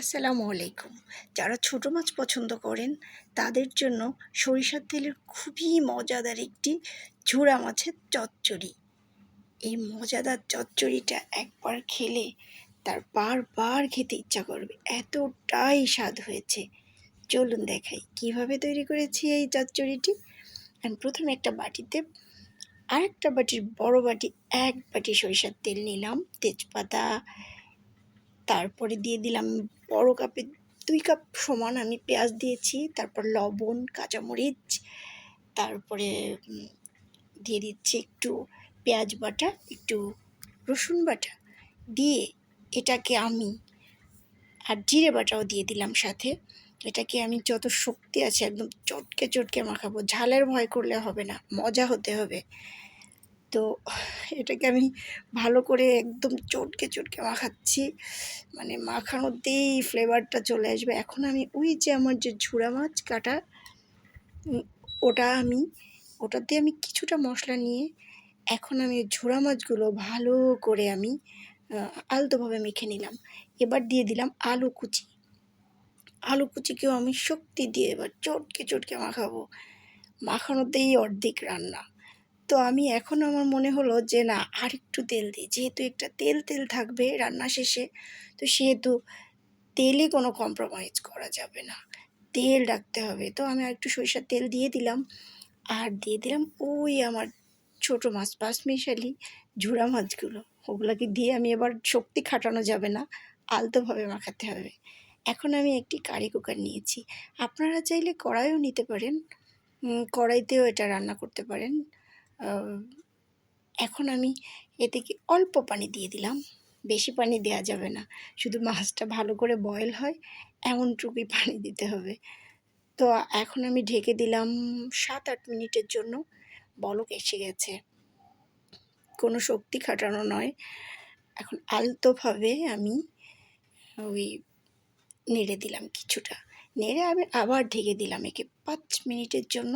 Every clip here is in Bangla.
আসসালামু আলাইকুম। যারা ছোটো মাছ পছন্দ করেন, তাদের জন্য সরিষার তেলের খুবই মজাদার একটি ঝোড়া মাছের চচ্চড়ি। এই মজাদার চচ্চড়িটা একবার খেলে তার বারবার খেতে ইচ্ছা করবে। এতটাই স্বাদ হয়েছে। চলুন দেখাই কীভাবে তৈরি করেছি এই চচ্চড়িটি। প্রথমে একটা বাটিতে, আরেকটা বাটির বড় বাটি, এক বাটি সরিষার তেল নিলাম, তেজপাতা, তারপরে দিয়ে দিলাম বড় কাপে দুই কাপ সমান আমি পেঁয়াজ দিয়েছি, তারপর লবণ, কাঁচামরিচ, তারপরে দিয়ে দিচ্ছি একটু পেঁয়াজ বাটা, একটু রসুন বাটা। দিয়ে এটাকে আমি, আর জিরে বাটাও দিয়ে দিলাম সাথে। এটাকে আমি যত শক্তি আছে একদম চটকে চটকে মাখাবো। ঝালের ভয় করলে হবে না, মজা হতে হবে। তো এটাকে আমি ভালো করে একদম চটকে চটকে মাখাচ্ছি। মানে মাখানোতেই ফ্লেভারটা চলে আসবে। এখন আমি ওই যে আমার যে ঝুড়া মাছ কাটা ওটা আমি ওটাতে আমি কিছুটা মশলা নিয়ে এখন আমি ঝুড়া মাছগুলো ভালো করে আমি আলতোভাবে মেখে নিলাম। এবার দিয়ে দিলাম আলু কুচি। আলু কুচিকেও আমি শক্তি দিয়ে এবার চটকে চটকে মাখাবো। মাখানোতেই অর্ধেক রান্না। তো আমি এখন আমার মনে হলো যে, না আর একটু তেল দিই। যেহেতু একটা তেল তেল থাকবে রান্না শেষে, তো সেহেতু তেলে কোনো কম্প্রোমাইজ করা যাবে না। তেল রাখতে হবে। তো আমি আর একটু সরিষার তেল দিয়ে দিলাম। আর দিয়ে দিলাম ওই আমার ছোটো মাছ পাঁচ মিশালি ঝুড়া মাছগুলো। ওগুলোকে দিয়ে আমি এবার শক্তি খাটানো যাবে না, আলতোভাবে মাখাতে হবে। এখন আমি একটি কারি কুকার নিয়েছি। আপনারা চাইলে কড়াইও নিতে পারেন। কড়াইতেও এটা রান্না করতে পারেন। এখন আমি এতে কি অল্প পানি দিয়ে দিলাম। বেশি পানি দেওয়া যাবে না। শুধু মাছটা ভালো করে বয়েল হয়, এমনটুকুই পানি দিতে হবে। তো এখন আমি ঢেকে দিলাম সাত আট মিনিটের জন্য। বলক এসে গেছে। কোনো শক্তি খাটানো নয়। এখন আলতোভাবে আমি ওই নেড়ে দিলাম কিছুটা। নেড়ে আমি আবার ঢেকে দিলাম একে পাঁচ মিনিটের জন্য।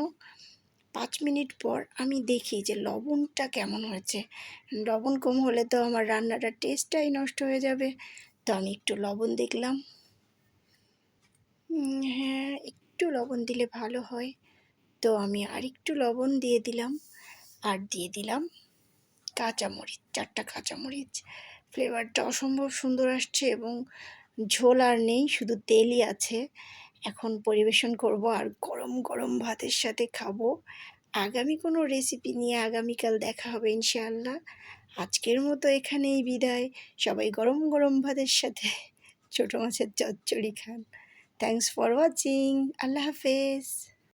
পাঁচ মিনিট পর আমি দেখি যে লবণটা কেমন হয়েছে। লবণ কম হলে তো আমার রান্নাটার টেস্টটাই নষ্ট হয়ে যাবে। তো আমি একটু লবণ দেখলাম। হ্যাঁ একটু লবণ দিলে ভালো হয়। তো আমি আর একটু লবণ দিয়ে দিলাম। আর দিয়ে দিলাম কাঁচামরিচ, চারটা কাঁচামরিচ। ফ্লেভারটা অসম্ভব সুন্দর আসছে এবং ঝোল আর নেই, শুধু তেলই আছে। এখন পরিবেশন করব আর গরম গরম ভাতের সাথে খাব। আগামী কোনো রেসিপি নিয়ে আগামীকাল দেখা হবে ইনশাআল্লাহ। আজকের মতো এখানেই বিদায়। সবাই গরম গরম ভাতের সাথে ছোটো মাছের চচ্চড়ি খান। থ্যাংকস ফর ওয়াচিং আল্লাহ হাফেজ।